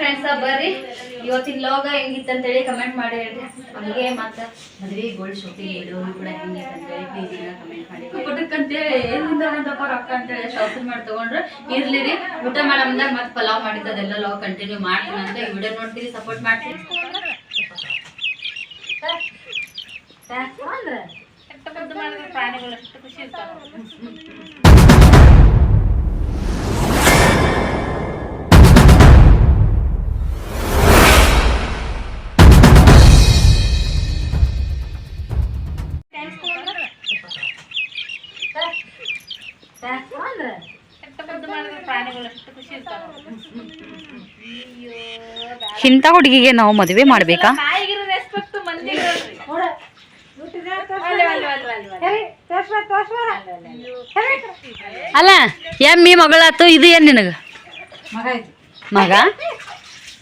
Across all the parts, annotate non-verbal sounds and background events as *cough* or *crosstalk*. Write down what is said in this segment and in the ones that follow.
Friends ಬರ್ರಿ. ಇವತ್ತಿನ ಲೋಗ ಹೆಂಗಿತ್ತು ಅಂತೇಳಿ ಕಮೆಂಟ್ ಮಾಡಿ ಹೇಳ್ರಿ. ಹಂಗೆ ಮತ್ತೆ ಮದ್ವೆ ಗೋಲ್ಡ್ ಶಾಪಿಂಗ್ ವಿಡಿಯೋ ಕೂಡ ಹೆಂಗಿತ್ತು ಅಂತೇಳಿ ಪ್ಲೀಸ್ ಎಲ್ಲ ಕಮೆಂಟ್ ಮಾಡಿ ಪುಟಕ್ಕಂತೇಳಿ ಏನಿಂದ ಒಂದಪ್ಪ ರೊಕ್ಕ ಅಂತೇಳಿ ಶಾಪಿಂಗ್ ಮಾಡಿ ತಗೊಂಡ್ರೆ. ಇರ್ಲಿ ರೀ. ಊಟ ಮಾಡಮ್ದಾಗ ಮತ್ತೆ ಪಲಾವ್ ಮಾಡಿದ್ದು ಅದೆಲ್ಲ ಲಾಗ್ ಕಂಟಿನ್ಯೂ ಮಾಡ್ತೀನಿ ಅಂತ ಈ ವಿಡಿಯೋ ನೋಡ್ತೀರಿ ಸಪೋರ್ಟ್ ಮಾಡ್ತೀನಿ ಪ್ರಾಣಿಗಳು ಎಷ್ಟು ಖುಷಿ ಇರ್ತಾವ. ಖುಷಿ ಇರ್ತಾವ ಇಂಥ ಹುಡುಗಿಗೆ ನಾವು ಮದುವೆ ಮಾಡ್ಬೇಕಾ? ರೆಸ್ಪೆಕ್ಟ್ ಅಲ್ಲ ಎಮ್ಮಿ ಮಗಳಾತು ಇದು ಏನ್ ನಿನಗ? ಮಗ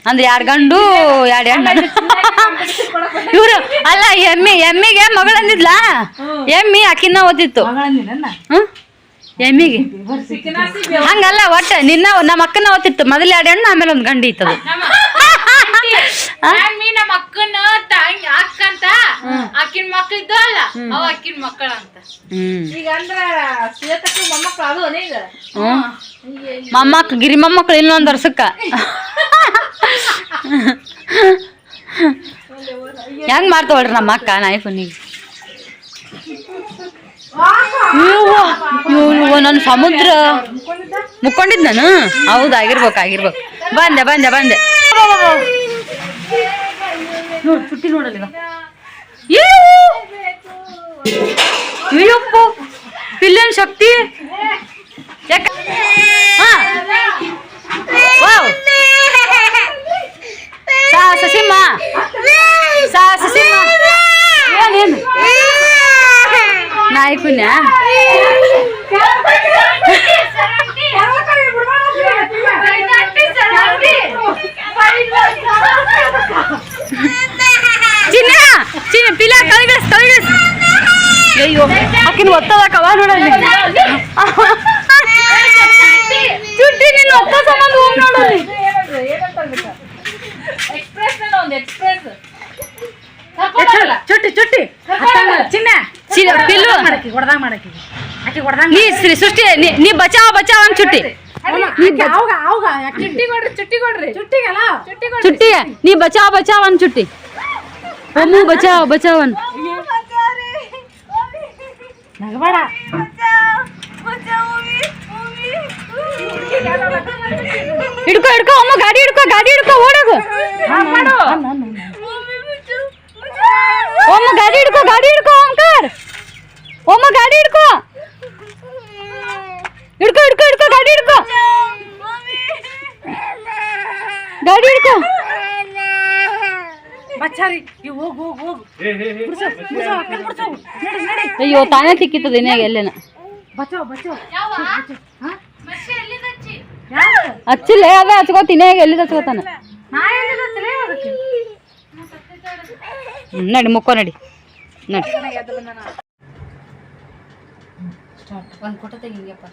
ಅಂದ್ರೆ ಯಾರ್ ಗಂಡು ಎರಡು ಹೆಣ್ಣು? ಇವ್ರು ಅಲ್ಲ ಎಮ್ಮಿ ಎಮ್ಮಿಗೆ ಮಗಳಂದಿದ್ಲಾ? ಎಮ್ಮಿ ಅಕ್ಕಿನ ಓದಿತ್ತು. ಹ್ಮ್? ಎಮ್ಮಿಗೆ? ಹಂಗಲ್ಲ ಒಟ್ಟ ನಿನ್ನ ನಮ್ಮ ಅಕ್ಕನ ಓದಿತ್ತು ಮೊದಲ ಎರಡು ಹೆಣ್ಣು ಆಮೇಲೆ ಒಂದು ಗಂಡಿ ಇತ್ತದು. ನಮ್ಮ ಅಕ್ಕನ ತಂಗಿ ಅಕ್ಕ ಅಂತ. ಅಕ್ಕಿನ ಮಕ್ಳು ಅವ ಅಕ್ಕಿನ ಮಕ್ಕಳ ಅಂತ. ಹ್ಮ್. ಈಗ ಅಂದ್ರ ಶ್ವೇತಕ್ಕ ಮೊಮ್ಮಕ್ಳು ಅದು ಈಗ? ಹ್ಮ್. ಮೊಮ್ಮಕ್ ಗಿರಿ ಮೊಮ್ಮಕ್ಳು ಇನ್ನೊಂದು ವರ್ಷಕ್ಕ. ಹೆಂಗ್ ಮಾಡ್ತಾವಳ್ರಿ ನಮ್ಮ ಅಕ್ಕ ನಾಯಿ ಪುನಿಗೆ ನನ್ನ ಸಮುದ್ರ. ಮುಕ್ಕೊಂಡಿದ್ ನಾನು ಹೌದು, ಆಗಿರ್ಬೇಕು ಆಗಿರ್ಬೇಕು. ಬಂದೆ ಬಂದೆ ಬಂದೆ. ನೋಡ್, ಚುಟ್ಟಿ ನೋಡಲ್ಲ ಅಯ್ಯಪ್ಪ ಪಿಲ್ಲನ್ ಶಕ್ತಿ. ಯಾಕ? ವಾವ್. ಸಾಹಸ నాయకునా చిన్న చిన్న పిల్ల కలిగేసి కలిగేసి అయ్యో అక్కడ వస్తావా కవా చూడండి. ನೀ ಶ್ರೀ ಸೃಷ್ಟಿ ನೀ- ನೀ ಬಚಾವ್ ಬಚಾವ್ ಅಂತ ಚುಟ್ಟಿ. ಚುಟ್ಟಿ? ಕೊಡ್ರಿ ಚುಟ್ಟಿ ಕೊಡ್ರಿ. ಚುಟ್ಟಿಗಲ್ಲ? ಚುಟ್ಟಿ ಕೊಡ್ರಿ ಚುಟ್ಟಿ ನೀ ಬಚಾವ್ ಬಚಾವ್ ಅಂತ ಚುಟ್ಟಿ. ಅಮ್ಮು ಬಚಾವ್ ಬಚಾವ್ ಅನ್ ನಗಬೇಡ. ಹಿಡ್ಕೊ ಹಿಡ್ಕೊ ಅಮ್ಮ ಗಾಡಿ ಹಿಡ್ಕೋ ಗಾಡಿ ಹಿಡ್ಕೋ ಓಡೋಗು. ಅಮ್ಮ ಗಾಡಿ ಹಿಡ್ಕೋ ಗಾಡಿ ಹಿಡ್ಕೋ ಓಂಕಾರ. ಒಮ್ಮ ಗಾಡಿ ಹಿಡ್ಕೊ ಹಿಡ್ಕೊ ಹಿಡ್ಕೊ ಗಾಡಿ ಹಿಡ್ಕೊ ಗಾಡಿ ಹಿಡ್ಕೊ ಬಚ್ಚಾರಿ ಇವ್ ಹೋಗ್ ಹೋಗ್ ಹೋಗ್. ಬಿಡ್ಸು ಬಿಡ್ಸು ಅಕ್ಕನ್ ಬಿಡ್ಸು. ನಡಿ ನಡಿ. ಅಯ್ಯೋ ತಾನೇ ತಿಕ್ಕಿತ್ತದ ದಿನ ಎಲ್ಲೇನ ಬಚಾವ್ ಬಚಾವ್. ಮಸಿ ಎಲ್ಲಿಂದ ಹಚ್ಚಿ? ಯಾವ್ದು? ಹಚ್ಚಿಲ್ಲ ಅದ ಹಚ್ಕೋತ ಇನ್ಯಾಗ ಎಲ್ಲಿದ ಹಚ್ಕೋತಾನ? ನಾ ಎಲ್ಲಿದ ತಲೆ ಅದಕ್ಕೆ ಹ್ಮ್, ನಡಿ ಮುಕ್ಕೋ ನಡಿ. ನಡಿ. ಒಂದು ಫೋಟೋ ತೆಗಿಂಗಪ್ಪ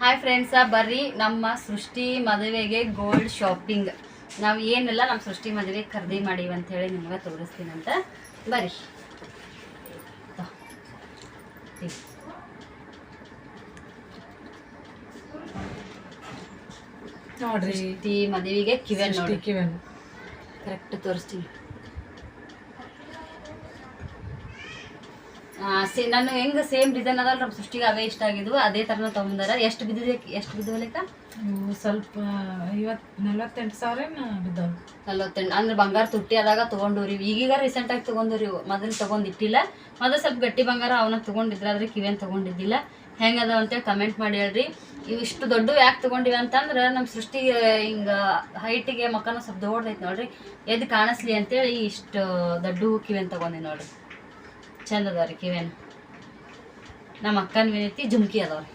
ಹಾಯ್ ಫ್ರೆಂಡ್ಸ ಬರ್ರಿ ನಮ್ಮ ಸೃಷ್ಟಿ ಮದುವೆಗೆ ಗೋಲ್ಡ್ ಶಾಪಿಂಗ್ ನಾವು ಏನೆಲ್ಲ ನಮ್ಮ ಸೃಷ್ಟಿ ಮದುವೆ ಖರೀದಿ ಮಾಡೀವಿ ಅಂತ ಹೇಳಿ ನಿಮ್ಗೆ ತೋರಿಸ್ತೀನಂತ. ಬರ್ರಿ. ನೋಡ್ರಿ. ಸೃಷ್ಟಿ ಮದುವೆಗೆ ಕಿವೆ ನೋಡಿ ಕಿವೆ ಕರೆಕ್ಟ್ ತೋರಿಸ್ತೀನಿ. ಸೇ ನಾನು ಹೆಂಗೆ ಸೇಮ್ ಡಿಸೈನ್ ಅದಲ್ಲ ನಮ್ಮ ಸೃಷ್ಟಿಗೆ ಅವೇ ಇಷ್ಟ ಆಗಿದ್ವು. ಅದೇ ಥರನ ತೊಗೊಂಡಾರ ಎಷ್ಟು ಬಿದ್ದಿದೆ ಎಷ್ಟು ಬಿದ್ದಿವೆ ಲೆಕ್ಕ? ಸ್ವಲ್ಪ ಐವತ್ತು ನಲ್ವತ್ತೆಂಟು ಸಾವಿರ ಬಿದ್ದವು. ನಲ್ವತ್ತೆಂಟು ಅಂದ್ರೆ ಬಂಗಾರ ತುಟ್ಟಿ ಆದಾಗ ತೊಗೊಂಡವ್ರಿ. ಈಗೀಗ ರೀಸೆಂಟಾಗಿ ತೊಗೊಂಡವ್ರಿ ಮೊದಲು ತೊಗೊಂಡಿಟ್ಟಿಲ್ಲ. ಮೊದಲು ಸ್ವಲ್ಪ ಗಟ್ಟಿ ಬಂಗಾರ ಅವನ್ನ ತೊಗೊಂಡಿದ್ರೆ ಆದ್ರೆ ಕಿವೇನು ತೊಗೊಂಡಿದ್ದಿಲ್ಲ. ಹೆಂಗದ ಅಂತೇಳಿ ಕಮೆಂಟ್ ಮಾಡಿ ಹೇಳ್ರಿ. ಇವು ಇಷ್ಟು ದೊಡ್ಡ ಯಾಕೆ ತೊಗೊಂಡಿವಿ ಅಂತಂದ್ರೆ ನಮ್ಮ ಸೃಷ್ಟಿಗೆ ಹಿಂಗೆ ಹೈಟಿಗೆ ಮಕ್ಕನ ಸ್ವಲ್ಪ ದೊಡ್ಡದೈತೆ ನೋಡ್ರಿ. ಎದ್ದು ಕಾಣಿಸ್ಲಿ ಅಂತೇಳಿ ಇಷ್ಟು ದೊಡ್ಡ ಕಿವೇನು ತೊಗೊಂಡಿ ನೋಡ್ರಿ. ಚಂದ ಅದಾವ್ರಿ ಕಿವೇನು ನಮ್ಮ ಅಕ್ಕನ ವಿನಂತಿ ಜುಮ್ಕಿ ಅದಾವ್ರಿ.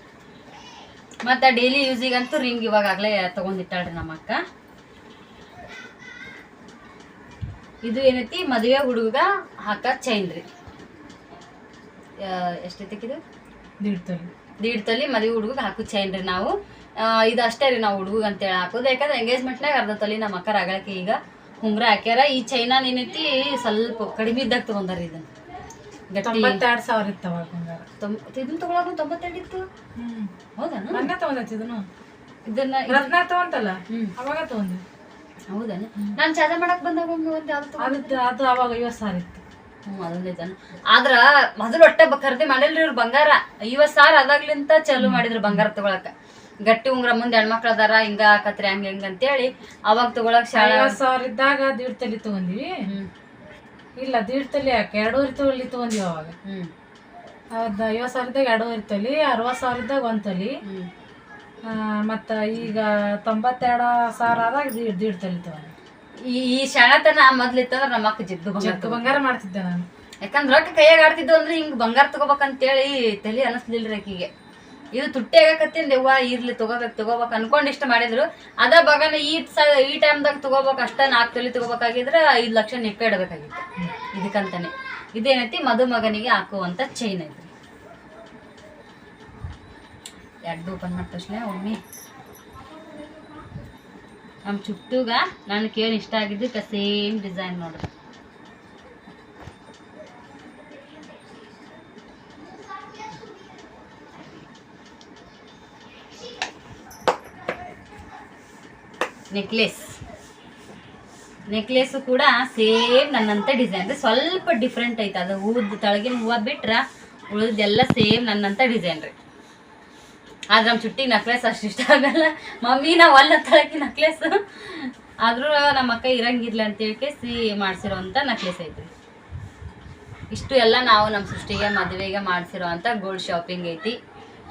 ಮತ್ತು ಡೈಲಿ ಯೂಸಿಗಂತೂ ರಿಂಗ್ ಇವಾಗ ಆಗಲೇ ತೊಗೊಂಡಿಟ್ಟಾಳ್ರಿ ನಮ್ಮ ಅಕ್ಕ. ಇದು ಏನೈತಿ? ಮದುವೆ ಹುಡುಗ ಹಾಕ ಚೈನ್ ರೀ. ಎಷ್ಟೈತಿ ಇದು? ದಿಡ್ತಲ್ಲಿ ದೀಡ್ ತೊಲಿ ಮದುವೆ ಹುಡುಗ ಹಾಕು ಚೈನ್ ರೀ ನಾವು. ಇದು ಅಷ್ಟೇ ರೀ ನಾವು ಹುಡುಗ ಅಂತೇಳಿ ಹಾಕೋದು. ಯಾಕಂದ್ರೆ ಎಂಗೇಜ್ಮೆಂಟ್ನಾಗ ಅರ್ಧ ತಲೆ ನಮ್ಮ ಅಕ್ಕರ ಅಗಳಕ್ಕೆ ಈಗ ಉಂಗ್ರ ಹಾಕ್ಯಾರ. ಈ ಚೈನಾ ಏನೈತಿ? ಸ್ವಲ್ಪ ಕಡಿಮೆ ಇದ್ದಾಗ ತೊಗೊಂಡಾರ ಇದನ್ನ. ತೊಂಬತ್ತೆರಡು ಸಾವಿರ ಇತ್ತು ಅವಾಗ ಬಂಗಾರ. ಇದನ್ನ ತಗೊಳೋದು ತೊಂಬತ್ತೆರಡು ಇತ್ತು? ಹೌದಾ? ಮೊನ್ನೆ ತಗೊಂಡೈತಿ ಇದನ್ನು. ಇದನ್ನ ರತ್ನ ತಗೊಂತಲ್ಲ? ಅವಾಗ ತಗೊಂಡಿ. ಹೌದಾ? ನಾನು ಚಾದ ಮಾಡಕ್ ಬಂದಾಗ ಒಮ್ಮೆ ಒಂದು ಯಾವ್ದು ಅದು ಅವಾಗ ಐವತ್ತು ಸಾವಿರ ಇತ್ತು. ಆದ್ರ ಮೊದಲು ಒಟ್ಟೆ ಖರೀದಿ ಮಾಡಿಲ್ರಿ ಇವ್ರು ಬಂಗಾರ. ಐವತ್ ಸಾವಿರ ಅದಾಗ್ಲಿಂತ ಚಾಲು ಮಾಡಿದ್ರು ಬಂಗಾರ ತಗೊಳಕ. ಗಟ್ಟಿ ಉಂಗ್ರ ಮುಂದೆ ಹೆಣ್ಮಕ್ಳು ಅದಾರ ಹಿಂಗ ಆಕತ್ರಿ ಹಂಗ ಹಿಂಗ ಅಂತೇಳಿ. ಅವಾಗ ತಗೊಳಕ್ ಶಾಲೆ ಐವತ್ತು ಸಾವಿರ ಇದ್ದಾಗ ದೀಡ್ ತಲಿ ತಗೊಂಡಿವಿ. ಇಲ್ಲ ದೀಡ್ ತಲಿ ಯಾಕೆ ಎರಡೂವರೆ ತೊಲಿ ತಗೊಂಡಿವಿ ಅವಾಗ. ಅದು ಐವತ್ತು ಎರಡು ಇದ್ದಾಗ ಎರಡೂವರೆ ತೊಲಿ ಅರವತ್ತು ಸಾವಿರದಾಗ ಒಂದು ತೊಲಿ ಮತ್ತು ಈಗ ತೊಂಬತ್ತೆರಡು ಸಾವಿರ ಆದಾಗ ದೀಡ್ ದೀಡ್ ತೊಲಿ ತಗೊಂಡಿ ಈ ಈ ಶಾಣತನ ಮೊದ್ಲಿತ್ತಂದ್ರ ನಮ್ಮ ಅಕ್ಕ ಜಿದ್ದು ಬಂಗಾರ ಜಗ್ಗ ಬಂಗಾರ ಮಾಡ್ತಿದ್ದೆ ನಾನು. ಯಾಕಂದ್ರೆ ರೊಕ್ಕ ಕೈಯಾಗ ಆಡ್ತಿದ್ದು ಅಂದ್ರೆ ಹಿಂಗ್ ಬಂಗಾರ ತಗೋಬೇಕಂತೇಳಿ ತಲೆ ರೀ ಆಕಿಗೆ. ಇದು ತುಟ್ಟಿ ಆಗಕತ್ತಿನ ದೆವ್ವ, ಇರ್ಲಿ ತಗೋಬೇಕು ತಗೋಬೇಕು ಅನ್ಕೊಂಡ್ ಇಷ್ಟ ಮಾಡಿದ್ರು. ಅದ ಬಗನ ಈ ಸ, ಈ ಟೈಮ್ದಾಗ ತಗೋಬೇಕು ಅಷ್ಟ ನಾಲ್ಕು ತೊಲಿ ತಗೋಬೇಕಾಗಿದ್ರ ಐದು ಲಕ್ಷ ನೆಕ್ಕ ಇಡಬೇಕಾಗಿತ್ತು. ಇದಕ್ಕಂತಾನೆ. ಇದೇನೈತಿ? ಮದುಮಗನಿಗೆ ಹಾಕುವಂತ ಚೈನ್ ಐತಿ ಎರಡು ಓಪನ್ ಮಾಡ್ತಕ್ಷಣ ಒಮ್ಮೆ. ನಮ್ಮ ಚುಟ್ಟುಗ, ನನಗೆ ಕೇಳಿ ಇಷ್ಟ ಆಗಿದ್ದಕ್ಕೆ ಸೇಮ್ ಡಿಸೈನ್ ನೋಡ್ರಿ. ನೆಕ್ಲೆಸ್. ನೆಕ್ಲೆಸ್ ಕೂಡ ಸೇಮ್ ನನ್ನಂತ ಡಿಸೈನ್. ರೀ ಸ್ವಲ್ಪ ಡಿಫ್ರೆಂಟ್ ಐತೆ. ಅದು ಹೂವದ ತಳಗಿನ ಹೂವು ಬಿಟ್ರೆ ಉಳಿದೆಲ್ಲ ಸೇಮ್ ನನ್ನಂತ ಡಿಸೈನ್ ರೀ. ಆದ್ರೆ ನಮ್ಮ ಚುಟ್ಟಿಗೆ ನಕ್ಲೆಸ್ ಅಷ್ಟು ಇಷ್ಟ ಆಗಲ್ಲ. ಮಮ್ಮಿ, ನಾವು ಅಲ್ಲ ತಳಕಿ ನಕ್ಲೆಸ್ ಆದ್ರೂ ನಮ್ಮ ಅಕ್ಕ ಇರಂಗಿಲ್ಲ ಅಂತೇಳಿ ಕೇಸಿ ಮಾಡಿಸಿರೋವಂಥ ನಕ್ಲೆಸ್ ಐತ್ರಿ. ಇಷ್ಟು ಎಲ್ಲ ನಾವು ನಮ್ಮ ಸೃಷ್ಟಿಗೆ ಮದುವೆಗೆ ಮಾಡಿಸಿರೋ ಅಂತ ಗೋಲ್ಡ್ ಶಾಪಿಂಗ್ ಐತಿ.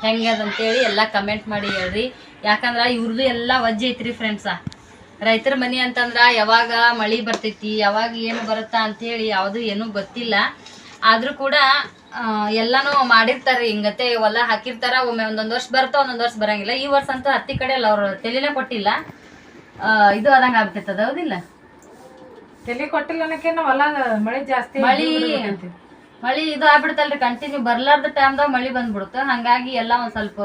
ಹೆಂಗದಂತೇಳಿ ಎಲ್ಲ ಕಮೆಂಟ್ ಮಾಡಿ ಹೇಳ್ರಿ. ಯಾಕಂದ್ರೆ ಇವ್ರದ್ದು ಎಲ್ಲ ವಜ್ಜೆ ಐತ್ರಿ ಫ್ರೆಂಡ್ಸ ರೈತರ ಮನೆ ಅಂತಂದ್ರ ಯಾವಾಗ ಮಳಿ ಬರ್ತೈತಿ ಯಾವಾಗ ಏನು ಬರುತ್ತಾ ಅಂತೇಳಿ ಯಾವುದು ಏನೂ ಗೊತ್ತಿಲ್ಲ. ಆದ್ರೂ ಕೂಡ ಎಲ್ಲಾನು ಮಾಡಿರ್ತಾರೆ ಹಿಂಗತೆ ಹೊಲ ಹಾಕಿರ್ತಾರ ಒಮ್ಮೆ ಒಂದೊಂದು ವರ್ಷ ಬರ್ತಾ ಒಂದೊಂದು ವರ್ಷ ಬರಂಗಿಲ್ಲ. ಈ ವರ್ಷ ಅಂತೂ ಹತ್ತಿ ಕಡೆ ಅಲ್ಲ ಅವ್ರು ತಲೆನೇ ಕೊಟ್ಟಿಲ್ಲ. ಇದು ಆದಂಗೆ ಆಗ್ತೈತದ ಹೌದಿಲ್ಲ? ತಲೆ ಕೊಟ್ಟಿಲ್ಲ ಅನ್ನಕ್ಕೆ ಹೊಲ ಮಳೆ ಜಾಸ್ತಿ ಮಳಿ ಮಳಿ ಇದು ಆಗ್ಬಿಡ್ತಲ್ರಿ ಕಂಟಿನ್ಯೂ ಬರ್ಲಾರ್ದ ಟೈಮ್ದಾಗ ಮಳಿ ಬಂದ್ಬಿಡುತ್ತೆ. ಹಂಗಾಗಿ ಎಲ್ಲ ಒಂದ್ ಸ್ವಲ್ಪ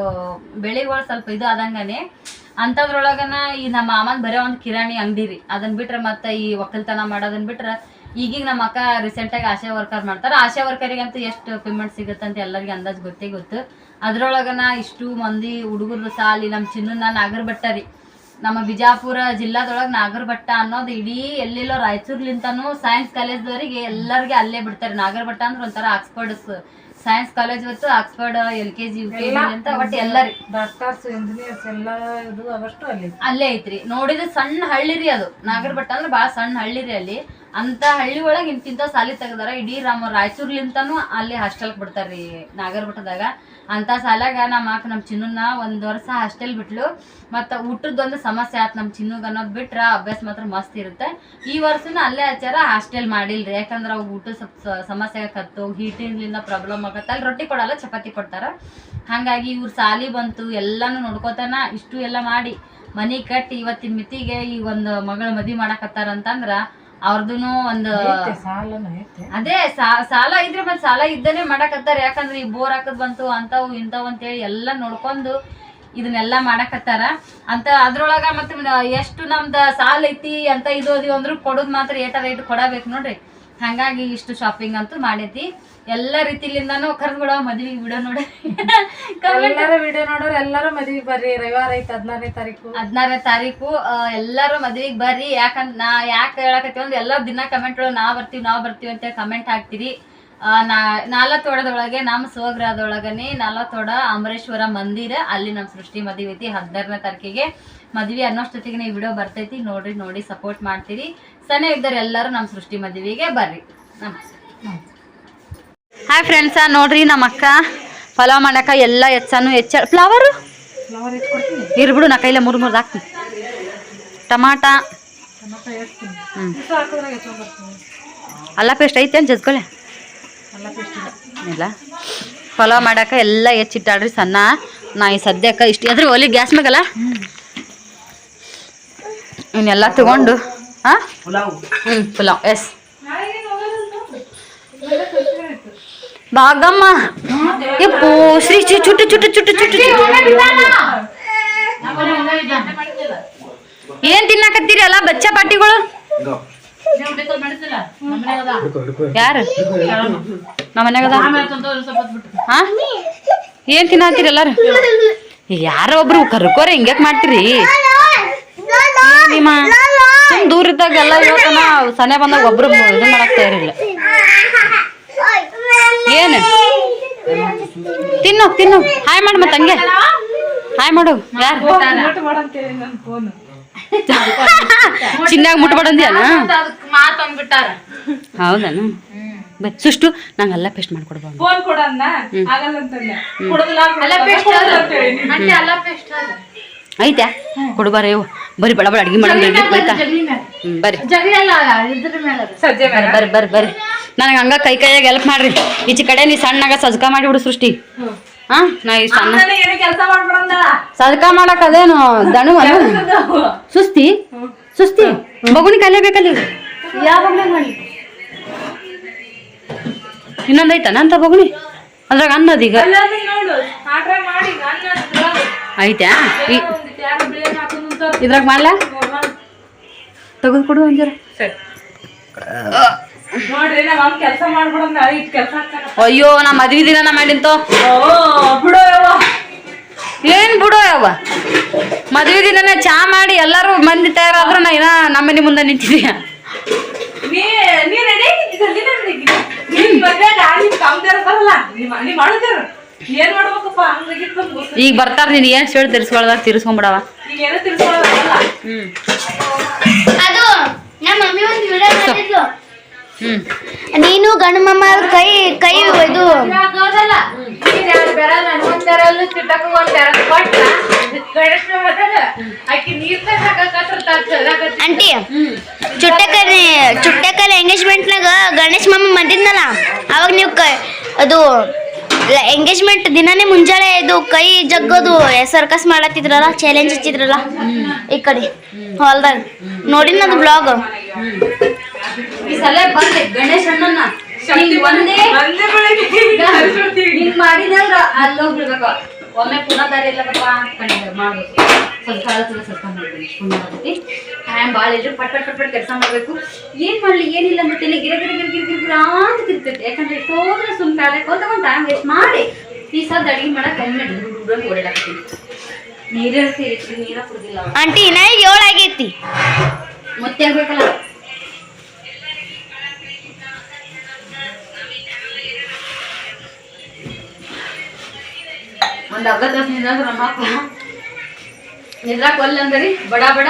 ಬೆಳೆಗಳು ಸ್ವಲ್ಪ ಇದು ಆದಂಗನೆ. ಅಂಥದ್ರೊಳಗನ ಈ ನಮ್ಮ ಮಾಮನ್ ಬರೀ ಒಂದು ಕಿರಾಣಿ ಅಂಗಡಿ ರೀ ಅದನ್ನ ಬಿಟ್ರೆ ಮತ್ತೆ ಈ ಒಕ್ಕಲ್ತನ ಮಾಡೋದನ್ನ ಬಿಟ್ರೆ ಈಗೀಗ ನಮ್ಮ ಅಕ್ಕ ರೀಸೆಂಟಾಗಿ ಆಶಾ ವರ್ಕರ್ ಮಾಡ್ತಾರೆ. ಆಶಾ ವರ್ಕರಿಗಂತೂ ಎಷ್ಟು ಪೇಮೆಂಟ್ ಸಿಗುತ್ತೆ ಅಂತ ಎಲ್ಲರಿಗೆ ಅಂದಾಜು ಗೊತ್ತೇ ಗೊತ್ತು. ಅದ್ರೊಳಗನ ಇಷ್ಟು ಮಂದಿ ಹುಡುಗರು ಸಾಲಿ ನಮ್ಮ ಚಿನ್ನನ ನಾಗರ ರೀ ನಮ್ಮ ಬಿಜಾಪುರ ಜಿಲ್ಲಾದೊಳಗೆ ನಾಗರಭಟ್ಟ ಅನ್ನೋದು ಇಡೀ ಎಲ್ಲೆಲ್ಲೋ ರಾಯಚೂರ್ಲಿಂತಾನು ಸೈನ್ಸ್ ಕಾಲೇಜ್ದವರಿಗೆ ಎಲ್ಲರಿಗೆ ಅಲ್ಲೇ ಬಿಡ್ತಾರೆ. ನಾಗರ ಭಟ್ಟ ಅಂದ್ರೆ ಒಂಥರ ಆಕ್ಸ್ಫರ್ಡ್ ಸೈನ್ಸ್ ಕಾಲೇಜ್ ಇವತ್ತು Oxford L K G U K G ಅಂತ ಒಟ್ಟು ಎಲ್ಲರಿ. ಡಾಕ್ಟರ್ಸ್ ಇಂಜಿನಿಯರ್ಸ್ ಎಲ್ಲ ಇದು ಅವಷ್ಟು ಅಲ್ಲಿ. ಅಲ್ಲೇ ಐತ್ರಿ. ನೋಡಿದ್ರೆ ಸಣ್ಣ ಹಳ್ಳಿ ರೀ ಅದು. ನಾಗರ ಭಟ್ಟ ಅಂದ್ರೆ ಭಾಳ ಸಣ್ಣ ಹಳ್ಳಿ ರೀ ಅಲ್ಲಿ. ಅಂತ ಹಳ್ಳಿ ಒಳಗೆ ಇಂತಿಂತ ಸಾಲಿ ತೆಗ್ದಾರ. ಇಡೀ ರಾಮ ರಾಯಚೂರ್ಲಿಂತಾನು ಅಲ್ಲಿ ಹಾಸ್ಟೆಲ್ಗೆ ಬಿಡ್ತಾರ್ರಿ ನಾಗರ ಭಟ್ಟದಾಗ ಅಂತ ಸಾಲಾಗ ನಮ್ಮ ಅಕ್ಕ ನಮ್ಮ ಚಿನ್ನನ ಒಂದು ವರ್ಷ ಹಾಸ್ಟೆಲ್ ಬಿಟ್ಲು. ಮತ್ತ ಊಟದೊಂದು ಸಮಸ್ಯೆ ಆಯ್ತು ನಮ್ಮ ಚಿನ್ನಗ ಅನ್ನೋದು ಬಿಟ್ರ ಅಭ್ಯಾಸ ಮಾತ್ರ ಮಸ್ತ್ ಇರುತ್ತೆ. ಈ ವರ್ಷನ ಅಲ್ಲೇ ಆಚಾರ ಹಾಸ್ಟೆಲ್ ಮಾಡಿಲ್ರಿ. ಯಾಕಂದ್ರೆ ಅವು ಊಟ ಸ್ವಲ್ಪ ಸಮಸ್ಯೆ ಆಗತ್ತು ಹೀಟಿಂಗ್ಲಿಂದ ಪ್ರಾಬ್ಲಮ್ ಆಗತ್ತೆ ಅಲ್ಲಿ ರೊಟ್ಟಿ ಕೊಡಲ್ಲ, ಚಪಾತಿ ಕೊಡ್ತಾರೆ. ಹಾಗಾಗಿ ಇವ್ರ ಸಾಲಿ ಬಂತು, ಎಲ್ಲನೂ ನೋಡ್ಕೋತಾನ. ಇಷ್ಟು ಎಲ್ಲ ಮಾಡಿ ಮನೆ ಕಟ್ಟಿ ಇವತ್ತಿನ ಮಿತಿಗೆ ಈ ಒಂದು ಮಗಳ ಮದ್ವಿ ಮಾಡಕತ್ತಾರ ಅಂತಂದ್ರ ಅವ್ರದೂನು ಒಂದು ಅದೇ ಸಾಲ ಇದ್ರೆ ಮತ್ತೆ ಸಾಲ ಇದ್ದನೆ ಮಾಡಕತ್ತಾರ ಯಾಕಂದ್ರೆ ಈ ಬೋರ್ ಹಾಕದ್ ಬಂತು ಅಂತವು ಇಂಥವು ಅಂತೇಳಿ ಎಲ್ಲ ನೋಡ್ಕೊಂಡು ಇದನ್ನೆಲ್ಲ ಮಾಡಕತ್ತಾರ ಅಂತ ಅದ್ರೊಳಗ ಮತ್ತೆ ಎಷ್ಟು ನಮ್ದ ಸಾಲ ಐತಿ ಅಂತ ಇದು ಅದು ಅಂದ್ರು ಕೊಡೋದ್ ಮಾತ್ರ ಏಟ ರೇಟ್ ಕೊಡಬೇಕು ನೋಡ್ರಿ. ಹಂಗಾಗಿ ಇಷ್ಟು ಶಾಪಿಂಗ್ ಅಂತೂ ಮಾಡೈತಿ. ಎಲ್ಲ ರೀತಿಲಿಂದಾನು ಕರ್ದು ಬಿಡೋ ಮದ್ವಿ ವಿಡಿಯೋ ನೋಡಿ. *laughs* ಎಲ್ಲರ ವಿಡಿಯೋ ನೋಡೋರು ಎಲ್ಲರೂ ಮದ್ವಿಗ್ ಬರ್ರಿ. ರವಿವಾರ ಐತಿ ಹದಿನಾರನೇ ತಾರೀಕು. ಹದಿನಾರನೇ ತಾರೀಕು ಎಲ್ಲಾರು ಮದ್ವಿಗೆ ಬರ್ರಿ. ಯಾಕಂದ್ ನಾ ಯಾಕೆ ಹೇಳಕತ್ತೀವಿ ಅಂದ್ರೆ ಎಲ್ಲಾ ದಿನ ಕಮೆಂಟ್ ಒಳಗೆ ನಾ ಬರ್ತೀವಿ ನಾವು ಬರ್ತೀವಿ ಅಂತ ಕಮೆಂಟ್ ಹಾಕ್ತೀರಿ. ನಾ ನಾಲತೋಡದೊಳಗೆ ನಮ್ಮ ಸ್ವಗ್ರಹದೊಳಗನೆ ನಾಲತೋಡ ಅಮರೇಶ್ವರ ಮಂದಿರ. ಅಲ್ಲಿ ನಮ್ಮ ಸೃಷ್ಟಿ ಮದುವೆ ಐತಿ. ಹದಿನಾರನೇ ತಾರೀಕಿಗೆ ಮದ್ವೆ ಅನ್ನೋಷ್ಟೊತ್ತಿಗೆ ಈ ವಿಡಿಯೋ ಬರ್ತೈತಿ. ನೋಡ್ರಿ ನೋಡಿ ಸಪೋರ್ಟ್ ಮಾಡ್ತೀರಿ. ಸನೇ ಇದ್ದಾರೆ ಎಲ್ಲರೂ ನಮ್ಮ ಸೃಷ್ಟಿ ಮದುವೆಗೆ ಬರ್ರಿ. ನಮಸ್ತೆ. ಹಾಯ್ ಫ್ರೆಂಡ್ಸ ನೋಡ್ರಿ ನಮ್ಮ ಅಕ್ಕ ಪಲಾವ್ ಮಾಡಕ ಎಲ್ಲ ಹೆಚ್ಚಾನು ಹೆಚ್ಚ ಫ್ಲವರು ಇರ್ಬಿಡು ನಾ ಕೈಲೇ ಮೂರು ಮೂರು ಹಾಕ್ತೀನಿ. ಟಮಾಟ. ಅಲ್ಲ ಪೇಸ್ಟ್ ಐತೆ ಅಂತ ಜಜ್ಕೊಳೆ ಇಲ್ಲ. ಪಲಾವ್ ಮಾಡಾಕ ಎಲ್ಲ ಹೆಚ್ಚಿಟ್ಟಾಡ್ರಿ ಸಣ್ಣ. ನಾ ಈ ಸದ್ಯಕ್ಕೆ ಇಷ್ಟು ಅಂದ್ರೆ ಒಲಿ ಗ್ಯಾಸ್ ಮ್ಯಾಗಲ್ಲ? ಇವನ್ನೆಲ್ಲ ತಗೊಂಡು ಹಾಂ ಹ್ಞೂ ಪುಲಾವ್. ಎಸ್ ಭಾಗಮ್ಮ. ಯಪ್ಪು ಶ್ರೀ ಶ್ರೀ ಚುಟ್ಟು ಚುಟ್ಟು ಚುಟ್ಟು ಚುಟ್ಟು ಏನ್ ತಿನ್ನಾಕತ್ತೀರಿ ಅಲ್ಲ, ಬಚ್ಚ ಪಾಟಿಗಳು ಯಾರು? ನಮ್ಮ ಮನ್ಯಾಗದ ಹಾ ಏನ್ ತಿನ್ನತ್ತೀರಿ ಎಲ್ಲಾರು? ಯಾರ ಒಬ್ರು ಕರ್ಕೋರಿ, ಹಿಂಗ್ಯಾಕ್ ಮಾಡ್ತೀರಿ? ನಿಮ್ಮ ದೂರ ಇದ್ದಾಗ ಎಲ್ಲ ಸನೆ ಬಂದಾಗ ಒಬ್ರು ಇದು ಮಾಡಕ್ ತಯಾರಿಲ್ಲ. ಏನು? ತಿನ್ನು ತಿನ್ನು. ಹಾಯ್ ಮಾಡು ಮತ್ತೆ ಹಂಗೆ. ಹಾಯ್ ಮಾಡು. ಯಾರು? ಚಿನ್ನಾಗ ಮುಟ್ಬಾಡಂದಿಯಲ್ಲ ಹೌದನು ಸುಷ್ಟು. ನಂಗೆ ಅಲ್ಲ ಪೇಸ್ಟ್ ಮಾಡ್ಕೊಡ್ಬೋದು ಫೋನ್ ಕೊಡನ್ನ ಆಗಲ್ಲ ಅಂತಂದೆ. ಕೊಡೋದಿಲ್ಲ ಅಲ್ಲ ಪೇಸ್ಟ್ ಅಂದ್ರೆ ಅಲ್ಲ ಪೇಸ್ಟ್ ಅದ ಐತ್ಯಾ? ಕೊಡ್ಬಾರ ಇವು. ಬರೀ ಬಡ ಬಡ ಅಡ್ಗೆ ಬರ್ರಿ ಬರ್ರಿ ಬರ್ರಿ ಬರ್ರಿ ನನಗೆ ಹಂಗ ಕೈ ಕೈಯಾಗ ಹೆಲ್ಪ್ ಮಾಡ್ರಿ. ಈಚೆ ಕಡೆ ನೀ ಸಣ್ಣಗ ಸಜ್ಕ ಮಾಡಿ ಬಿಡು ಸೃಷ್ಟಿ ಹಾ ನಾ ಈ ಸಣ್ಣ ಸಜ್ಕ ಮಾಡಕ್ ಅದೇನು ದಣು ಸುಸ್ತಿ ಸುಸ್ತಿ ಮಗುನಿ ಕಲಿಯಬೇಕಲ್ಲಿ ಯಾವ ಬಗುನಿ ಮಾಡಿ ಇನ್ನೊಂದ್ ಐತನ ಅಂತ ಬಗುನಿ ಅದ್ರಾಗ ಅನ್ನದೀಗ ನಿಂತವ್ರು. ಇದ್ರಾಗ ಮಾಡ್ಲಾ? ತೆಗೆದು ಕೊಡು ಒಂಜರ ನೋಡ್ರಿ ಅಯ್ಯೋ ನಾ ಮದ್ವಿ ದಿನ ಮಾಡಿಂತೋ? ಓ ಬಿಡೋ ಯವ್ವ. ಏನ್ ಬಿಡು ಯಾವ ಮದ್ವೆ ದಿನನೇ ಚಾ ಮಾಡಿ ಎಲ್ಲಾರು ಮಂದಿ ತಯಾರಾದ್ರು ನಾ ಇನ್ನ ನಮ್ಮನೆ ಮುಂದೆ ನಿಂತಿದ್ಯಾ. ಈಗ ಬರ್ತಾರ ನೀನ್ ಏನ್ ಹೇಳಿ ತಿರ್ಸ್ಕೊಳ್ದ ತಿರ್ಸ್ಕೊಂಡ್ಬಿಡವ ಹ್ಮ್. ನೀನು ಗಣಮಮ್ಮ ಮಮ್ಮ ಕೈ ಕೈ ಇದು. ಆಂಟಿ ಚುಟ್ಟಕಲಿ ಚುಟ್ಟಕಲಿ ಎಂಗೇಜ್ಮೆಂಟ್ನಾಗ ಗಣೇಶ್ ಮಮ್ಮ ಬಂದಿದ್ನಲ್ಲ ಅವಾಗ ನೀವು ಕೈ ಅದು ಎಂಗೇಜ್ಮೆಂಟ್ ದಿನನೇ ಮುಂಜಾನೆ ಇದು ಕೈ ಜಗ್ಗೋದು ಸರ್ಕಸ್ ಮಾಡತ್ತಿದ್ರಲ್ಲ ಚಾಲೆಂಜ್ ಹಚ್ಚಿದ್ರಲ್ಲ ಈ ಕಡೆ ಹಾಲ್ದಾಗ. ನೋಡಿನ ಅದು ಬ್ಲಾಗ್ ಈ ಸಲ ಬಂದೆ ಗಣೇಶಣ್ಣನ ಒಂದೇ *laughs* ಹಿಂಗ್ *laughs* ಮಾಡಿದಂದ್ರ ಅಲ್ಲಿ ಹೋಗ್ಬಿಡ್ಬೇಕು. ಒಮ್ಮೆ ಪುನಃ ದಾರಿ ಇಲ್ಲಪ್ಪ ಅನ್ಕೊಂಡಿದ್ದೆ ಮಾಡ್ಬೇಕು. ಸ್ವಲ್ಪ ಕಾಲ ಸ್ವಲ್ಪ ಸ್ವಲ್ಪ ಮಾಡ್ಬೇಕು ಟೈಮ್ ಭಾಳ ಇದ್ರೆ ಪಟ್ ಪಟ್ ಪಟ್ ಪಟ್ ಕೆಲಸ ಮಾಡ್ಬೇಕು. ಏನ್ ಮಾಡ್ಲಿ ಏನಿಲ್ಲ ಮತ್ತೆ ಇಲ್ಲಿ ಗಿರ ಗಿರ ಗಿರ ಗಿರ ಗಿರ ಗಿರ ಅಂತ ತಿರ್ತೈತೆ ಯಾಕಂದ್ರೆ ಹೋದ್ರೆ ಸುಮ್ ಕಾಲಕ್ಕೆ ಹೋದ ಒಂದು ಟೈಮ್ ವೇಸ್ಟ್ ಮಾಡಿ ಈ ಸದ್ ಅಡಿಗೆ ಮಾಡಕ್ ಒಮ್ಮೆ ಡುಡು ಓಡಾಡ್ತೀನಿ ನೀರೇ ನೀರ ಕುಡ್ದಿಲ್ಲ. ಆಂಟಿ ನೈ ಏಳಾಗೈತಿ ಏಳು ಆಗೈತಿ. ಮತ್ತೆ ಆಗ್ಬೇಕಲ್ಲ ಒಂದ್ ಅರ್ಧ ತಾಸು ನಿಂದ್ರಾಗ ರಮಾಕು ನಿದ್ರಾಕ್ ಒಲ್ಲೆ ಅಂದ್ರಿ ಬಡ ಬಡ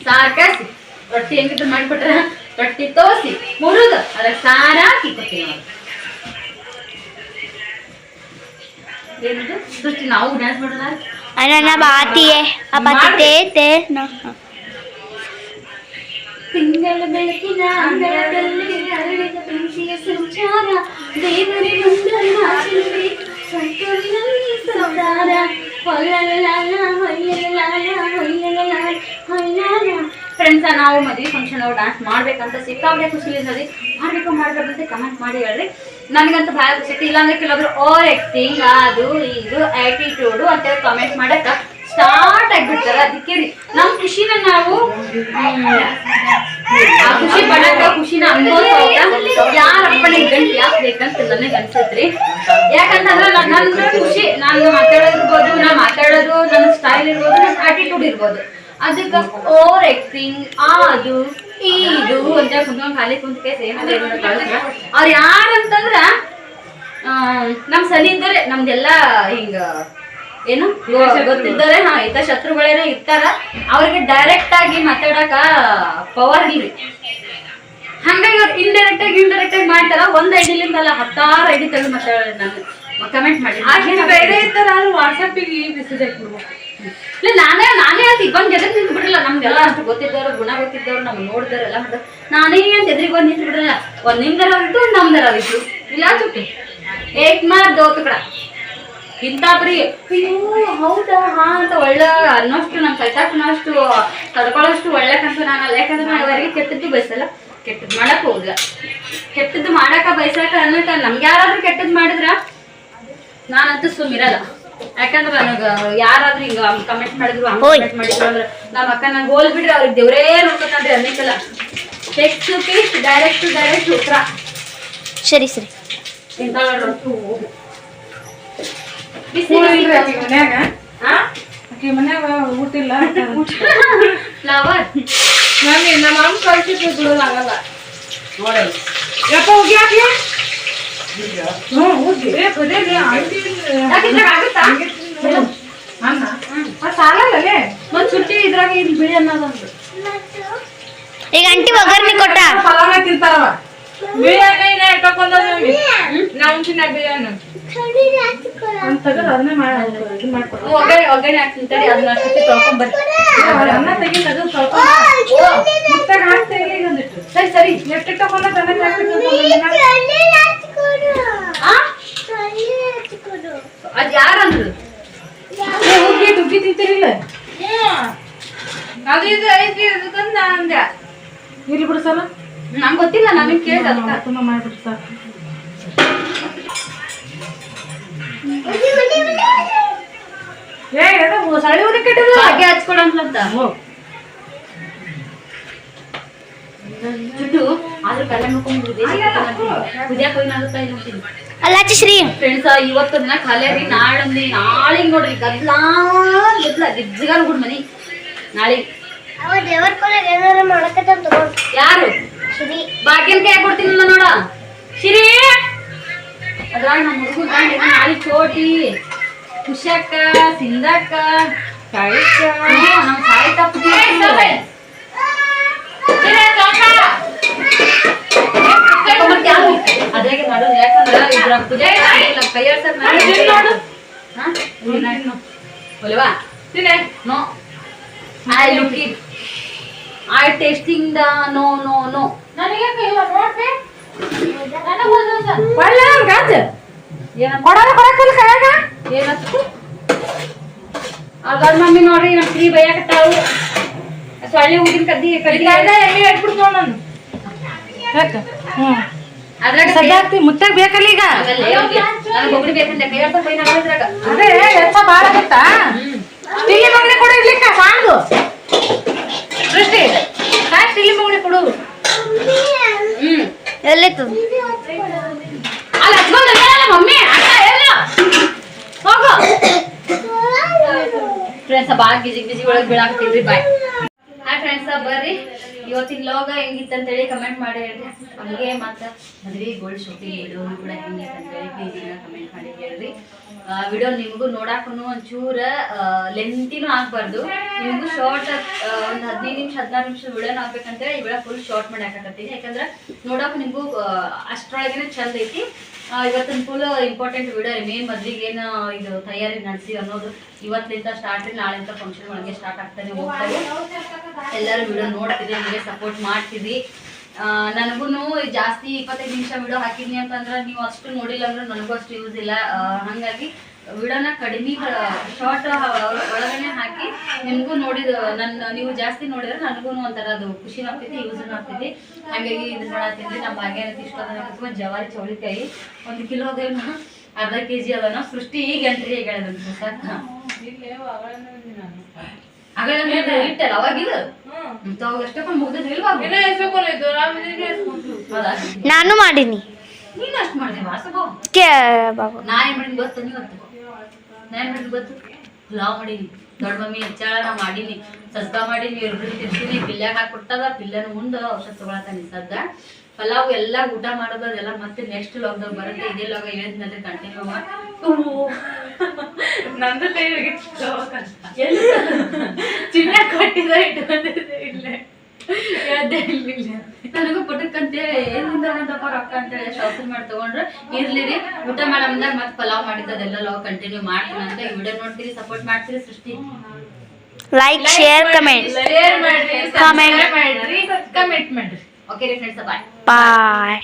ಸಾರ್ ಕಾಸಿ ರೊಟ್ಟಿ ಹೆಂಗಿದ್ರು ಮಾಡಿಕೊಟ್ರ ರೊಟ್ಟಿ ತೋಸಿ ಮುರುದು ಅದಕ್ಕೆ ಸಾರ ಹಾಕಿ ಕೊಡ್ತೀವಿ ನಾವು ಏನಿದು ಸೃಷ್ಟಿ ನಾವು ಡ್ಯಾನ್ಸ್ ಮಾಡೋಣ ಅಣ್ಣ ಬಾತಿಯೇ ಅಪಾತಿ ತೇ ತಿಂಗಳ ಬೆಳಕಿನ ಅಂಗಳದಲ್ಲಿ ಅರಳಿದ ಪ್ರೀತಿಯ ಸಂಚಾರ ದೇವರೇ ಬಂದರೆ ನಾಚಿರುವೆ ಸಂತೋರಿನಲ್ಲಿ ಸಂಸಾರ ಫ್ರೆಂಡ್ಸ ನಾವು ಮದುವೆ ಫಂಕ್ಷನ್ ಡಾನ್ಸ್ ಮಾಡ್ಬೇಕಂತ ಸಿಕ್ಕಾಪಟ್ಟೆ ಖುಷಿ ನೋಡಿ ಮಾಡ್ಬೇಕು ಮಾಡ್ಬೇಕಂತ ಕಮೆಂಟ್ ಮಾಡಿ ಹೇಳ್ರಿ. ನನಗಂತೂ ಭಾಳ ಖುಷಿ ಇಲ್ಲಾಂದ್ರೆ ಕೆಲವೊಬ್ರು ಓವರ್ ಆಕ್ಟಿಂಗ್ ಅದು, ಇದು ಆಟಿಟ್ಯೂಡು ಅಂತೇಳಿ ಕಮೆಂಟ್ ಮಾಡಕ್ಕ ಸ್ಟಾರ್ಟ್ ಆಗಿಬಿಡ್ತಾರೆ, ಅದಕ್ಕೆ ರೀ. ನಮ್ಮ ಖುಷಿನ ನಾವು ಆ ಖುಷಿ ಪಡಕ ಖುಷಿನ ಅನ್ಭವಿಸೋಕ ಯಾರ ಅಪ್ಪನಿಗೆ ಗಂಟು ಯಾಕೆ ಬೇಕಂತ ನನಗೆ ಅನ್ಸತ್ರಿ ಯಾಕಂತಂದ್ರೆ ನನ್ನ ಖುಷಿ, ನಾನು ಮಾತಾಡೋದಿರ್ಬೋದು ನಾ ಮಾತಾಡೋದು ನನ್ನ ಸ್ಟೈಲ್ ಇರ್ಬೋದು ನನ್ನ ಆಟಿಟ್ಯೂಡ್ ಇರ್ಬೋದು. ಅದಕ್ಕೆ ಓವರ್ ಆಕ್ಟಿಂಗ್ ಅದು, ಇದು ಅಂತ ಕುಂತ್ಕೊಂಡು ಖಾಲಿ ಕುಂತ ಕೇಸ್ ಅವ್ರು ಯಾರಂತಂದ್ರ ನಮ್ಮ ನಮ್ ಸನಿ ಇದ್ದಾರೆ ನಮ್ದೆಲ್ಲ ಹಿಂಗ ಏನು? ಗೊತ್ತಿದ್ದಾರೆ ಹಾ ಇತ ಶತ್ರುಗಳೇನೋ ಇರ್ತಾರ ಅವ್ರಿಗೆ ಡೈರೆಕ್ಟ್ ಆಗಿ ಮಾತಾಡಕ ಪವರ್ ಇಲ್ರಿ ಹಂಗಾಗಿ ಅವ್ರು ಇಂಡೈರೆಕ್ಟ್ ಆಗಿ ಇಂಡೈರೆಕ್ಟ್ ಆಗಿ ಮಾಡ್ತಾರ. ಒಂದ್ ಐಡಿಲಿಂದ ಅಲ್ಲ ಹತ್ತಾರು ಐಡಿ ತೆಗೆದು ಮಾತಾಡ ನಾನು ಕಮೆಂಟ್ ಮಾಡಿ. ಬೇರೆ ಇರ್ತಾರ ವಾಟ್ಸಪ್ಪಿಗೆ ಮೆಸೇಜ್ ಹಾಕ್ಬಿಡ್ಬೇಕು ಇಲ್ಲ ನಾನೇ ನಾನೇ ಅಂತ ಇಬ್ಬಂದ್ ಎದ್ರಿಗೆ ನಿಂತು ಬಿಡಲ್ಲ ನಮ್ಗೆಲ್ಲ ಅಷ್ಟು ಗೊತ್ತಿದ್ದವ್ರು ಗುಣ ಗೊತ್ತಿದ್ದವ್ರು ನಮ್ಗೆ ಎಲ್ಲ ಮಾಡ್ತಾರೆ ನಾನೇ ಅಂತ ಎದುರಿಗೆ ಬಂದು ನಿಂತು ಬಿಡಲ್ಲ ಒಂದ್ ನಿಮ್ದರ ಇತ್ತು ಒಂದ್ ನಮ್ದರ ಇತ್ತು. ಇಲ್ಲ ಚುಟ್ಟಿ ಏಕ್ ಮಾರ್ ದೋತು ಕಡ. ಇಂಥ ಬರೀ ಅಯ್ಯೋ ಹೌದಾ? ಹಾ ಅಂತ ಒಳ್ಳೆ ಅನ್ನೋಷ್ಟು ನಮ್ ಕಲ್ತಾಕನಷ್ಟು ತಡ್ಕೊಳ್ಳೋಷ್ಟು ಒಳ್ಳೆ ಕಂತು ನಾನಲ್ಲ ಯಾಕಂದ್ರೆ ನಾನು ಅವರಿಗೆ ಕೆಟ್ಟದ್ದು ಬಯಸಲ್ಲ. ಕೆಟ್ಟದ್ ಮಾಡಕ್ ಹೋಗ್ಲ ಕೆಟ್ಟದ್ದು ಮಾಡಕ ಬಯಸಾಕ ಅನ್ನಕ ನಮ್ಗೆ ಯಾರಾದ್ರೂ ಕೆಟ್ಟದ್ ಮಾಡಿದ್ರ? ನಾನಂತೂ ಸುಮ್ಮಿರಲ್ಲ ಯಾಕಂದ್ರೆ ನನಗ ಯಾರಾದ್ರೂ ಹಿಂಗ ಕಮೆಂಟ್ ಮಾಡಿದ್ರು ಹಂಗ ಕಮೆಂಟ್ ಮಾಡಿದ್ರು ಅಂದ್ರೆ ನಮ್ಮ ಅಕ್ಕ ನಂಗೆ ಹೋಲ್ ಬಿಡ್ರಿ ಅವ್ರಿಗೆ ದೇವ್ರೇ ನೋಡ್ಕೊತಾನ್ರಿ ಅನ್ನಿಸಲ್ಲ text to direct to direct ಉತ್ತರ. ಸರಿ ಸರಿ. ಇಂಥವ್ರು ಬಿಸಿ ಮನ್ಯಾಗ? ಆಕಿ ಮನ್ಯಾಗ ಊಟ. ಇಲ್ಲ ಫ್ಲವರ್ ಮಮ್ಮಿ ನಮ್ಮ ಅಮ್ಮ ಕಳ್ಸಿಟ್ಟು ಬಿಡೋದಾಗಲ್ಲ ನೋಡಿ. ಯಪ್ಪ ಹೋಗಿ ಹಾಕಿ ಹ್ಞೂ ಹೋಗಿ. ಆಗುತ್ತಾ? ಅನ್ನ ಸಾಲಲ್ಲೇ ಒಂದ್ ಸುಟ್ಟಿ ಇದ್ರಾಗ ಇಲ್ಲಿ ಬಿಳಿ ಅನ್ನೋದೊಂದು ಈಗ ಅಂಟಿ ಒಗ್ಗರಣೆ ಕೊಟ್ಟ? ಫಲಾನ ತಿಂತಾರವ ತಿನ್ನ ಒಗ್ಗರಣೆ ಹಾಕ್ತೀನಿ ತಡಿ ಅದನ್ನ ಅಷ್ಟೊತ್ತಿ ತೊಳ್ಕೊಂಡ್ ಬರ್ರಿ ಅನ್ನ ತೆಗಿ ತೆಗೆದು ಸ್ವಲ್ಪ ಮುತ್ತಾಗ ಹಾಕ್ತೇವೆ ಈಗ ಒಂದಿಟ್ಟು ಸರಿ ಸರಿ. ಎಷ್ಟು ತಗೊಂಡ ತನಕ ಆ? ಅದ್ ಯಾರಂದ್ರು? ಹುಗ್ಗಿ ಹುಗ್ಗಿ ತಿಂತೀರಿಲ್ಲ ಅದು ಇದು ಐತಿ ಅದಕ್ಕಂತ ನಾ ಅಂದೆ ಇಲ್ಲಿ ಬಿಡು ಸಲ. ನಂಗ್ ಗೊತ್ತಿಲ್ಲ ನಮಗ್ ಕೇಳ್ದ ಅದಕ್ಕ ತುಂಬ ಮಾಡ್ಬಿಟ್ಟು ಸರ್ ಏ ಅದು ಸಳಿ ಉರಿ ಕೆಟ್ಟಿಲ್ಲ ಹಾಗೆ ಹಚ್ಕೊಡಂತ ಚುಟ್ಟು ಆದ್ರೂ ಕಲ್ಯಾಣ ಮಾಡ್ಕೊಂಡು ಪೂಜಾ ಕೊಯ್ನ ಆಗುತ್ತಾ ಇಲ್ಲ ಅಂತೀನಿ. ಅಲ್ಲ ಹಚ್ಚಿ ಶ್ರೀ ಫ್ರೆಂಡ್ಸ್ ಇವತ್ತು ದಿನ ಖಾಲಿ ರೀ ನಾಳಂದಿ ನಾಳೆ ನೋಡ್ರಿ ಗದ್ಲಾ ಗದ್ಲ ಗಿಜ್ಜಗಾರ ಗುಡ್ ಮನಿ. ನಾಳೆ. ಅವ ದೇವರ ಕೊಲೆಗೆ ಏನಾರ ಮಾಡಕತ್ತ ತಗೊಂಡ್ ಯಾರು? ಭಾಗ್ಯನ್ ಕೈ ಕೊಡ್ತೀನಿ ನೋಡ. ಶಿರಿ. ಅದ್ರಾಗ ನಮ್ಮ ಇದ್ನ ನಾಳೆ ಚೋಟಿ ಖುಷಕ್ಕ ಸಿಂದಕ್ಕ ಸಾಯಿಕ ನಮ್ಮ ಪುಟಿ ಅದ್ರಾಗೆ ಮಾಡೋದು ಯಾಕಂದ್ರೆ ಇದ್ರ ಪೂಜೆ ಕೈಯಾಡ ಸರ್ ನೋಡು. ಒಲವಾ? No. I look it I tasting the no no no. ನನಗೆ ಇಲ್ಲ ನೋಡ್ಬೇ ನನಗೆ ಒಂದೊಂದು ಒಳ್ಳೆ ಗಾಜ. ಏನ ಕೊಡಲ್ಲ ಕೊಡಕ್ಕಲ್ಲ ಕೈಯಾಗ. ಏನಂತ? ಅದ್ರ ಮಮ್ಮಿ ನೋಡ್ರಿ ನಮ್ಮ ಫ್ರೀ ಬೈಯಾಕತ್ತಾವು ಸೊಳ್ಳೆ ಊದಿನ ಕದ್ದಿ ಇಟ್ಬಿಟ್ಟು ನೋಡು ನಾನು. ಯಾಕ? ಹ್ಞೂ ಅದ್ರಾಗ ಸದ್ಯ ಮುತ್ತಾಗ ಬೇಕಲ್ಲ ಈಗ? ನನಗೆ ಒಬ್ಬರು ಬೇಕಂತ ಕೈ ಅದ್ರಾಗ ಅದೇ ಎತ್ತ ಭಾಳ ಗೊತ್ತಾ ಸ್ಟೀಲ್ ಮಗನೆ ಕೂಡ ಇರ್ಲಿಕ್ಕ ಸಾಂಗು ದೃಷ್ಟಿ ಸಾಕು ಇಲ್ಲಿ ಮಗನೆ ಕೊಡು. ಹ್ಮ್. ಎಲ್ಲಿತ್ತು ಅಲ್ಲಿ ಹಚ್ಕೊಂಡ್ ಅಲ್ಲ ಮಮ್ಮಿ ಅಕ್ಕ ಎಲ್ಲ ಹೋಗು. ಫ್ರೆಂಡ್ಸ್ ಬಾಳ ಬಿಜಿ ಬಿಜಿ ಒಳಗೆ ಬೀಳಾಕ್ತಿದ್ರಿ ಬಾಯ್ ಫ್ರೆಂಡ್ಸ್ ಬರ್ರಿ. ಇವತ್ತಿನ ಲೋಗ ಹೆಂಗಿತ್ತು ಅಂತೇಳಿ ಕಮೆಂಟ್ ಮಾಡಿ ಹೇಳ್ರಿ. ಹಂಗೆ ಮತ್ತೆ ಮದ್ವೆ ಗೋಲ್ಡ್ ಶೂಟಿಂಗ್ ವಿಡಿಯೋ ಕೂಡ ಹೆಂಗಿತ್ತು ಅಂತೇಳಿ ಪ್ಲೀಸ್ ಕಮೆಂಟ್ ಮಾಡಿ ಹೇಳ್ರಿ. ವಿಡಿಯೋ ನಿಮಗೂ ನೋಡಾಕು ಒಂಚೂರ ಲೆಂತಿನೂ ಆಗ್ಬಾರ್ದು. ನಿಮಗೂ ಶಾರ್ಟ್ ಒಂದು ಹದಿನೈದು ನಿಮಿಷ, ಹದಿನಾರು ನಿಮಿಷ ವಿಡಿಯೋನ ಆಗ್ಬೇಕಂತೇಳಿ ಈ ವಿಡಿಯೋ ಫುಲ್ ಶಾರ್ಟ್ ಮಾಡಿ ಹಾಕಕತ್ತೀನಿ ಯಾಕಂದ್ರೆ ನೋಡೋಕೆ ನಿಮಗೂ ಅಷ್ಟರೊಳಗೇನೆ ಚಂದ ಐತಿ. ಇವತ್ತಿನ ಫುಲ್ ಇಂಪಾರ್ಟೆಂಟ್ ವಿಡಿಯೋ ಮೇನ್ ಮದ್ವಿಗೆ ಏನು ಇದು ತಯಾರಿ ನಡೆಸಿ ಅನ್ನೋದು ಇವತ್ತಿಂದ ಸ್ಟಾರ್ಟ್ ನಾಳೆಂತ ಫಂಕ್ಷನ್ ಒಳಗೆ ಸ್ಟಾರ್ಟ್ ಆಗ್ತಾನೆ ಹೋಗ್ತಾರೆ ಎಲ್ಲರೂ ವಿಡಿಯೋ ನೋಡ್ತೀವಿ ನಿಮಗೆ ಸಪೋರ್ಟ್ ಮಾಡ್ತಿರಿ. ನನಗೂ ಜಾಸ್ತಿ ಇಪ್ಪತ್ತೈದು ನಿಮಿಷ ವಿಡಿಯೋ ಹಾಕಿದ್ನಿ ಅಂತಂದ್ರೆ ನೀವು ಅಷ್ಟು ನೋಡಿಲ್ಲ ಅಂದ್ರೆ ನನಗೂ ಅಷ್ಟು ಯೂಸ್ ಇಲ್ಲ. ಹಾಗಾಗಿ ವಿಡಿಯೋನ ಕಡಿಮೆ ಶಾರ್ಟ್ ಒಳಗಡೆ ಹಾಕಿ ನಿಮಗೂ ನೋಡಿದ, ನನ್ನ, ನೀವು ಜಾಸ್ತಿ ನೋಡಿದ್ರೆ ನನಗೂ ಒಂಥರ ಅದು ಖುಷಿ ಆಗ್ತೈತಿ ಯೂಸ್ ಆಗ್ತೈತಿ. ಹಾಗಾಗಿ ಇದು ಮಾಡತ್ತಿದ್ವಿ ನಮ್ಮ ಭಾಗ್ಯ ಇಷ್ಟೊಂದು ಜವಾರಿ ಚೌಳಿಕಾಯಿ ಒಂದು ಕಿಲೋ ಅದೇನು ಅರ್ಧ ಕೆ ಜಿ ಅದನ್ನ ಸೃಷ್ಟಿ ಈಗ ಎಂಟ್ರಿ ಈಗ ಹೇಳೋದು ನಾನು ಮಾಡೀನಿ. ನೀನು ಅಷ್ಟು ಮಾಡಿದೆ ವಾಸಗೋ ಕೇ ಬಾಬು. ನಾ ಏನ್ ಮಾಡಿದ್ ಗೊತ್ತು ನೀವತ್ತು ನಾ ಏನ್ ಮಾಡಿದ್ ಗೊತ್ತು? ಪಲಾವ್ ಮಾಡೀನಿ ದೊಡ್ಡ ಮಮ್ಮಿ ಹೆಚ್ಚಾಳ ನಾ ಮಾಡೀನಿ ಸಜ್ಜಾ ಮಾಡೀನಿ ಎರಡು ತಿರ್ಸಿನಿ ಪಿಲ್ಯಾಗ ಹಾಕೊಟ್ಟದ ಪಿಲ್ಲನ ಮುಂದೆ ಔಷಧ ತಗೊಳತಾನೆ ಸದ್ದ. ಪಲಾವ್ ಎಲ್ಲ ಊಟ ಮಾಡೋದು ಅದೆಲ್ಲ ಮತ್ತೆ ನೆಕ್ಸ್ಟ್ ಲಾಕ್ಡೌನ್ ಬರುತ್ತೆ ಇದೇ ಲಾಗ ಹೇಳಿದ್ನಂದ್ರೆ ಕಂಟಿನ್ಯೂ ನಂದು ಕೈ ಹೋಗಿತ್ತು ಚಿನ್ನ ಕಟ್ಟಿದ ಇಟ್ಕೊಂಡಿದ್ದೆ ಇಲ್ಲೇ. ಯಾವ್ದೇ ಇರ್ಲಿಲ್ಲ ನನಗೂ ಪುಟಕ್ಕಂತೇಳಿ ಏನಿಂದ ಒಂದಪ್ಪ ರೊಕ್ಕ ಅಂತೇಳಿ ಶಾಪಿಂಗ್ ಮಾಡಿ ತಗೊಂಡ್ರೆ. ಇರ್ಲಿರಿ ಊಟ ಮಾಡಮ್ದಾಗ ಮತ್ತೆ ಪಲಾವ್ ಮಾಡಿದ್ದೆಲ್ಲ ಅದೆಲ್ಲ ಲಾಗ್ ಕಂಟಿನ್ಯೂ ಮಾಡ್ತೀನಿ ಅಂತ ಈ ವಿಡಿಯೋ ನೋಡ್ತೀರಿ ಸಪೋರ್ಟ್ ಮಾಡ್ತೀರಿ Srishti. Like share comment share ಮಾಡ್ರಿ Comment. ಮಾಡ್ರಿ ಕಮೆಂಟ್ ಮಾಡ್ರಿ. ಓಕೆ ರೀ ಫ್ರೆಂಡ್ಸ್ ಬಾಯ್ ಬಾಯ್